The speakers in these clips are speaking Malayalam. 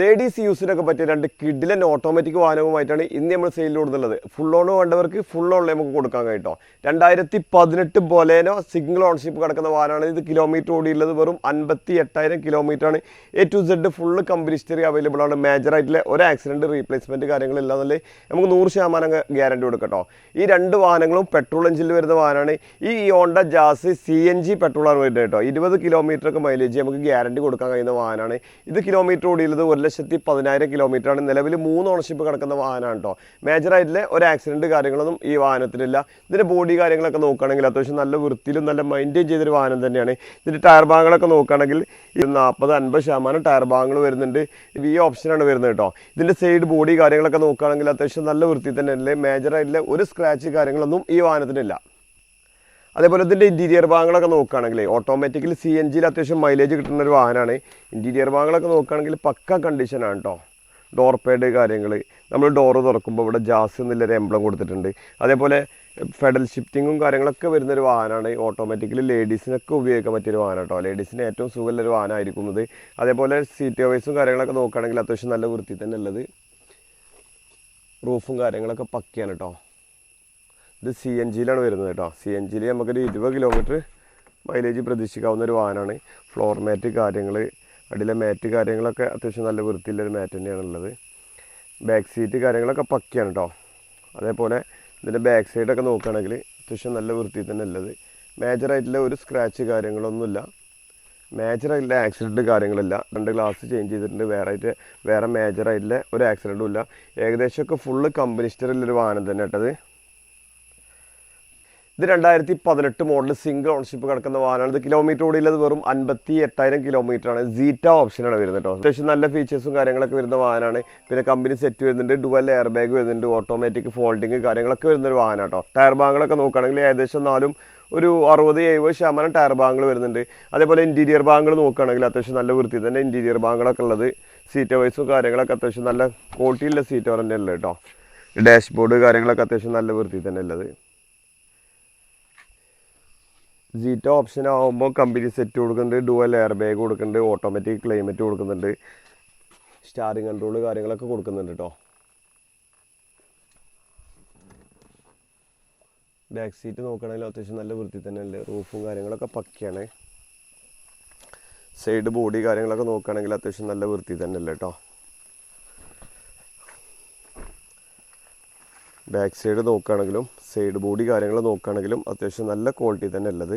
ലേഡീസ് യൂസിനൊക്കെ പറ്റിയ രണ്ട് കിഡിലൻ ഓട്ടോമാറ്റിക് വാഹനവുമായിട്ടാണ് ഇന്ന് നമ്മൾ സെയിലിൽ കൊടുത്തുള്ളത് ഫുൾ ഓൺ വേണ്ടവർക്ക് ഫുൾ ഓൺ നമുക്ക് കൊടുക്കാൻ കേട്ടോ. രണ്ടായിരത്തി പതിനെട്ട് ബൊലേനോ സിംഗിൾ ഓൺഷിപ്പ് കിടക്കുന്ന വാഹനമാണ്. ഇത് കിലോമീറ്റർ ഓടിയുള്ളത് വെറും അൻപത്തി എട്ടായിരം കിലോമീറ്റർ ആണ്. A to Z full company history available ആണ്. മേജർ ആയിട്ടുള്ള ഒരു ആക്സിഡന്റ് റീപ്ലേസ്മെന്റ് കാര്യങ്ങളില്ലാന്നല്ലേ നമുക്ക് നൂറ് ശതമാനം ഗ്യാരണ്ടി കൊടുക്കട്ടോ ഈ രണ്ട് വാഹനങ്ങളും പെട്രോൾ എഞ്ചിനിൽ വരുന്ന വാഹനമാണ്. ഈ Honda Jazz C N G പെട്രോളാണ് വരുന്നത് കേട്ടോ. ഇരുപത് കിലോമീറ്റർ ഒക്കെ മൈലേജ് നമുക്ക് ഗ്യാരണ്ടി കൊടുക്കാൻ കഴിയുന്ന വാഹനമാണ്. ഇത് കിലോമീറ്റർ ഓടിയുള്ളത് ഒരു ലക്ഷത്തി പതിനായിരം കിലോമീറ്റർ ആണ് നിലവിൽ മൂന്ന് ഓണർഷിപ്പ് കിടക്കുന്ന വാഹനമാണ് കേട്ടോ മേജറായിട്ടുള്ള ഒരു ആക്സിഡന്റ് കാര്യങ്ങളൊന്നും ഈ വാഹനത്തിനില്ല. ഇതിന്റെ ബോഡി കാര്യങ്ങളൊക്കെ നോക്കുകയാണെങ്കിൽ അത്യാവശ്യം നല്ല വൃത്തിയിലും നല്ല മെയിന്റെയിൻ ചെയ്തൊരു വാഹനം തന്നെയാണ്. ഇതിന്റെ ടയർ ഭാഗങ്ങളൊക്കെ നോക്കുകയാണെങ്കിൽ നാൽപ്പത് അൻപത് ശതമാനം ടയർ ഭാഗങ്ങൾ വരുന്നുണ്ട്. വി ഓപ്ഷനാണ് വരുന്നത് കേട്ടോ ഇതിന്റെ സൈഡ് ബോഡി കാര്യങ്ങളൊക്കെ നോക്കുകയാണെങ്കിൽ അത്യാവശ്യം നല്ല വൃത്തി തന്നെയല്ലേ? അല്ലേ മേജറായിട്ടുള്ള ഒരു സ്ക്രാച്ച് കാര്യങ്ങളൊന്നും ഈ വാഹനത്തിനില്ല. അതേപോലെ ഇതിന്റെ ഇന്റീരിയർ ഭാഗങ്ങളൊക്കെ നോക്കുകയാണെങ്കിൽ ഓട്ടോമാറ്റിക്കലി സി എൻ ജിയിൽ അത്യാവശ്യം മൈലേജ് കിട്ടുന്ന ഒരു വാഹനമാണ്. ഇന്റീരിയർ ഭാഗങ്ങളൊക്കെ നോക്കുകയാണെങ്കിൽ പക്ക കണ്ടീഷനാണ് കേട്ടോ ഡോർ പേഡ് കാര്യങ്ങൾ. നമ്മൾ ഡോറ് തുറക്കുമ്പോൾ ഇവിടെ ജാസ് എന്നുള്ളൊരു എംബ്ലം കൊടുത്തിട്ടുണ്ട്. അതേപോലെ ഫെഡൽ ഷിഫ്റ്റിങ്ങും കാര്യങ്ങളൊക്കെ വരുന്നൊരു വാഹനമാണ്. ഓട്ടോമാറ്റിക്കലി ലേഡീസിനൊക്കെ ഉപയോഗിക്കാൻ പറ്റിയൊരു വാഹനം കേട്ടോ ലേഡീസിന് ഏറ്റവും സുഖമുള്ളൊരു വാഹനമായിരിക്കുന്നത് അതേപോലെ സീറ്റ് വൈസും കാര്യങ്ങളൊക്കെ നോക്കുകയാണെങ്കിൽ അത്യാവശ്യം നല്ല വൃത്തി തന്നെ ഉള്ളത്. റൂഫും കാര്യങ്ങളൊക്കെ പക്കയാണ് കേട്ടോ ഇത് സി എൻ ജിയിലാണ് വരുന്നത് കേട്ടോ. സി എൻ ജിയിൽ നമുക്കൊരു ഇരുപത് കിലോമീറ്റർ മൈലേജ് പ്രതീക്ഷിക്കാവുന്ന ഒരു വാഹനമാണ്. ഫ്ലോർ മാറ്റ് കാര്യങ്ങൾ അടിയിലെ മാറ്റ് കാര്യങ്ങളൊക്കെ അത്യാവശ്യം നല്ല വൃത്തിയുള്ളൊരു മാറ്റ് തന്നെയാണുള്ളത്. ബാക്ക് സീറ്റ് കാര്യങ്ങളൊക്കെ പക്കയാണ് കേട്ടോ. അതേപോലെ ഇതിന്റെ ബാക്ക് സൈഡൊക്കെ നോക്കുകയാണെങ്കിൽ അത്യാവശ്യം നല്ല വൃത്തി തന്നെ ഉള്ളത്. മേജറായിട്ടുള്ള ഒരു സ്ക്രാച്ച് കാര്യങ്ങളൊന്നുമില്ല. മേജറായിട്ടുള്ള ആക്സിഡന്റ് കാര്യങ്ങളില്ല. രണ്ട് ഗ്ലാസ് ചേഞ്ച് ചെയ്തിട്ടുണ്ട്. വേറെ ആയിട്ട് വേറെ മേജറായിട്ടുള്ള ഒരു ആക്സിഡന്റും ഇല്ല. ഏകദേശമൊക്കെ ഫുള്ള് കമ്പനി സ്റ്ററിലൊരു വാഹനം തന്നെ കേട്ടത്. ഇത് രണ്ടായിരത്തി പതിനെട്ട് മോഡൽ സിംഗിൾ ഓൺഷിപ്പ് കിടക്കുന്ന വാഹനമാണ്. ഇത് കിലോമീറ്റർ ഓടിയുള്ളത് വെറും അൻപത്തി എട്ടായിരം കിലോമീറ്റർ ആണ് സീറ്റ ഓപ്ഷനാണ് വരുന്നത് കേട്ടോ അത്യാവശ്യം നല്ല ഫീച്ചേഴ്സും കാര്യങ്ങളൊക്കെ വരുന്ന വാഹനമാണ്. പിന്നെ കമ്പനി സെറ്റ് വരുന്നുണ്ട് ഡുവൽ എയർ ബാഗ് വരുന്നുണ്ട് ഓട്ടോമാറ്റിക് ഫോൾഡിങ് കാര്യങ്ങളൊക്കെ വരുന്ന ഒരു വാഹനം കേട്ടോ ടയർ ഭാഗങ്ങളൊക്കെ നോക്കുകയാണെങ്കിൽ ഏകദേശം നാലും ഒരു അറുപത് എഴുപത് ശതമാനം ടയർ ഭാഗങ്ങൾ വരുന്നുണ്ട്. അതേപോലെ ഇന്റീരിയർ ഭാഗങ്ങൾ നോക്കുകയാണെങ്കിൽ അത്യാവശ്യം നല്ല വൃത്തി തന്നെ ഇന്റീരിയർ ഭാഗങ്ങളൊക്കെ ഉള്ളത്. സീറ്റ് വൈസും കാര്യങ്ങളൊക്കെ അത്യാവശ്യം നല്ല ക്വാളിറ്റിയുള്ള സീറ്റ് തന്നെ കേട്ടോ ഡാഷ്ബോർഡ് കാര്യങ്ങളൊക്കെ അത്യാവശ്യം നല്ല വൃത്തി തന്നെ ഉള്ളത്. ജീറ്റോ ഓപ്ഷൻ ആകുമ്പോൾ കമ്പനി സെറ്റ് കൊടുക്കുന്നുണ്ട് ഡുവൽ എയർ ബാഗ് കൊടുക്കുന്നുണ്ട് ഓട്ടോമാറ്റിക് ക്ലൈമറ്റ് കൊടുക്കുന്നുണ്ട്. സ്റ്റാറിങ് കൺട്രോൾ കാര്യങ്ങളൊക്കെ കൊടുക്കുന്നുണ്ട് കേട്ടോ ബാക്ക് സീറ്റ് നോക്കുകയാണെങ്കിൽ അത്യാവശ്യം നല്ല വൃത്തി തന്നെ ഉണ്ട്. റൂഫും കാര്യങ്ങളൊക്കെ പക്കയാണ്. സൈഡ് ബോഡി കാര്യങ്ങളൊക്കെ നോക്കുകയാണെങ്കിൽ അത്യാവശ്യം നല്ല വൃത്തി തന്നെയല്ലേ കേട്ടോ ബാക്ക് സൈഡ് നോക്കുകയാണെങ്കിലും സൈഡ് ബോഡി കാര്യങ്ങൾ നോക്കുകയാണെങ്കിലും അത്യാവശ്യം നല്ല ക്വാളിറ്റി തന്നെ ഉള്ളത്.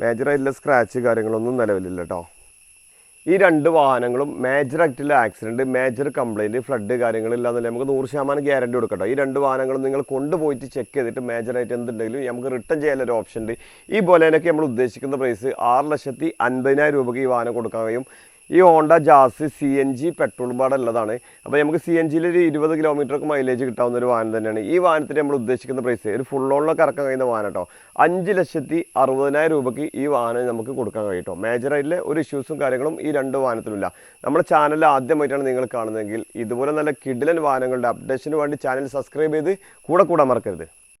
മേജറായിട്ടുള്ള സ്ക്രാച്ച് കാര്യങ്ങളൊന്നും നിലവിലില്ല കേട്ടോ ഈ രണ്ട് വാഹനങ്ങളും മേജർ ആയിട്ടുള്ള ആക്സിഡന്റ് മേജർ കംപ്ലയിന്റ് ഫ്ലഡ് കാര്യങ്ങളില്ലാന്നല്ലേ നമുക്ക് നൂറ് ശതമാനം ഗ്യാരണ്ടി കൊടുക്കട്ടോ. ഈ രണ്ട് വാഹനങ്ങളും നിങ്ങൾ കൊണ്ടുപോയിട്ട് ചെക്ക് ചെയ്തിട്ട് മേജറായിട്ട് എന്തുണ്ടെങ്കിലും നമുക്ക് റിട്ടേൺ ചെയ്യാനൊരു ഓപ്ഷൻ ഉണ്ട്. ഈ ബൊലേനൊക്കെ നമ്മൾ ഉദ്ദേശിക്കുന്ന പ്രൈസ് ആറ് ലക്ഷത്തി അൻപതിനായിരം രൂപയ്ക്ക് ഈ വാഹനം കൊടുക്കാൻ കഴിയും. ഈ Honda Jazz C N G petrol പാടുള്ളതാണ്. അപ്പോൾ നമുക്ക് സി എൻ ജിയിൽ ഒരു ഇരുപത് കിലോമീറ്ററൊക്കെ മൈലേജ് കിട്ടാവുന്ന ഒരു വാഹനം തന്നെയാണ്. ഈ വാഹനത്തിന് നമ്മൾ ഉദ്ദേശിക്കുന്ന പ്രൈസ് ഒരു ഫുൾ ഓണിലൊക്കെ ഇറക്കാൻ കഴിയുന്ന വാഹനം കേട്ടോ അഞ്ച് ലക്ഷത്തി അറുപതിനായിരം രൂപയ്ക്ക് ഈ വാഹനം നമുക്ക് കൊടുക്കാൻ കഴിയും കേട്ടോ ഒരു ഇഷ്യൂസും കാര്യങ്ങളും ഈ രണ്ട് വാഹനത്തിലുമില്ല. നമ്മുടെ ചാനൽ ആദ്യമായിട്ടാണ് നിങ്ങൾ കാണുന്നതെങ്കിൽ ഇതുപോലെ നല്ല കിഡിലൻ വാഹനങ്ങളുടെ അപ്ഡേഷന് വേണ്ടി ചാനൽ സബ്സ്ക്രൈബ് ചെയ്ത് കൂടെ കൂടാൻ മറക്കരുത്.